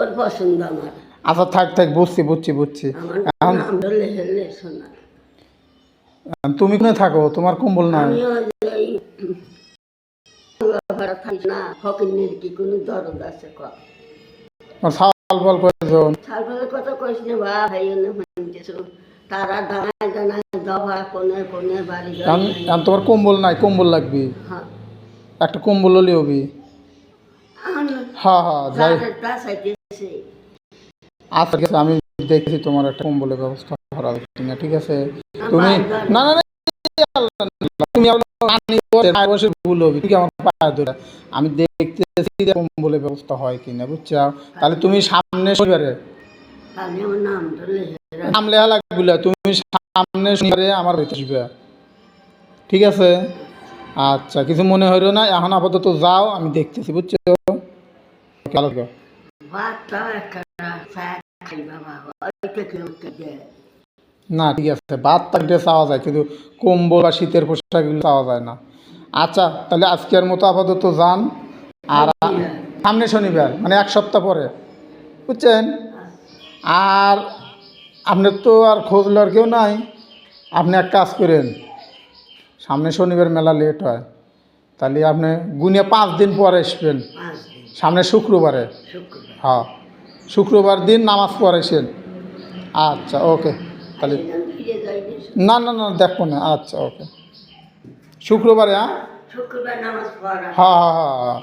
ওর পছন্দ আমার। আচ্ছা থাক থাক বুঝছি বুঝছি বুঝছি। আমার নাম ধরলে হেললে শোনা তুমি কোনে থাকো? তোমার কম্বল নাই। আমি ওই যে থাকি না ফকিনের কি কোনো দরদ আছে কম সাল বল কয়জন সালফালের কথা কইস না বা ভাই এনে হইতেছে তারা দাঁড়ায় দাঁড়ায় দফা কোনে কোনে বাড়ি এখন এখন তোমার কম্বল নাই কম্বল লাগবে। হ্যাঁ। একটা কম্বল হলে হবি। হ্যাঁ হ্যাঁ যাই। আচ্ছা ঠিক আছে আমি দেখছি তোমার একটা কম্বলের ব্যবস্থা করা হচ্ছে না ঠিক আছে? তুমি না না তুমি ভুল হবে তুমি কি আমার পায়ে ধরে আমি দেখতেছি কম্বলের ব্যবস্থা হয় কিনা বুঝছ? তাহলে তুমি সামনে শনিবারে নাম লেখা লাগবে তুমি সামনে শনিবারে আমার আসবে। ঠিক আছে? আচ্ছা কিছু মনে হইল না এখন আপাতত যাও আমি দেখতেছি বুঝছ? ভালো না, ঠিক আছে, ভাত থাকলে চাওয়া যায়, কিন্তু কম্বল বা শীতের পোশাকগুলো চাওয়া যায় না। আচ্ছা তাহলে আজকের মতো আপাতত যান, আর সামনে শনিবার মানে এক সপ্তাহ পরে, বুঝছেন? আর আপনার তো আর খোঁজ লওয়ার কেউ নাই। আপনি এক কাজ করেন, সামনে শনিবার মেলা লেট হয়, তাহলে আপনি গুনে পাঁচ দিন পরে আসবেন। সামনে শুক্রবারে। হ্যাঁ। শুক্রবার দিন নামাজ পড়েছেন আচ্ছা ওকে। তাহলে না না না দেখো না। আচ্ছা ওকে। শুক্রবারে হ্যাঁ? হ্যাঁ হ্যাঁ হ্যাঁ হ্যাঁ।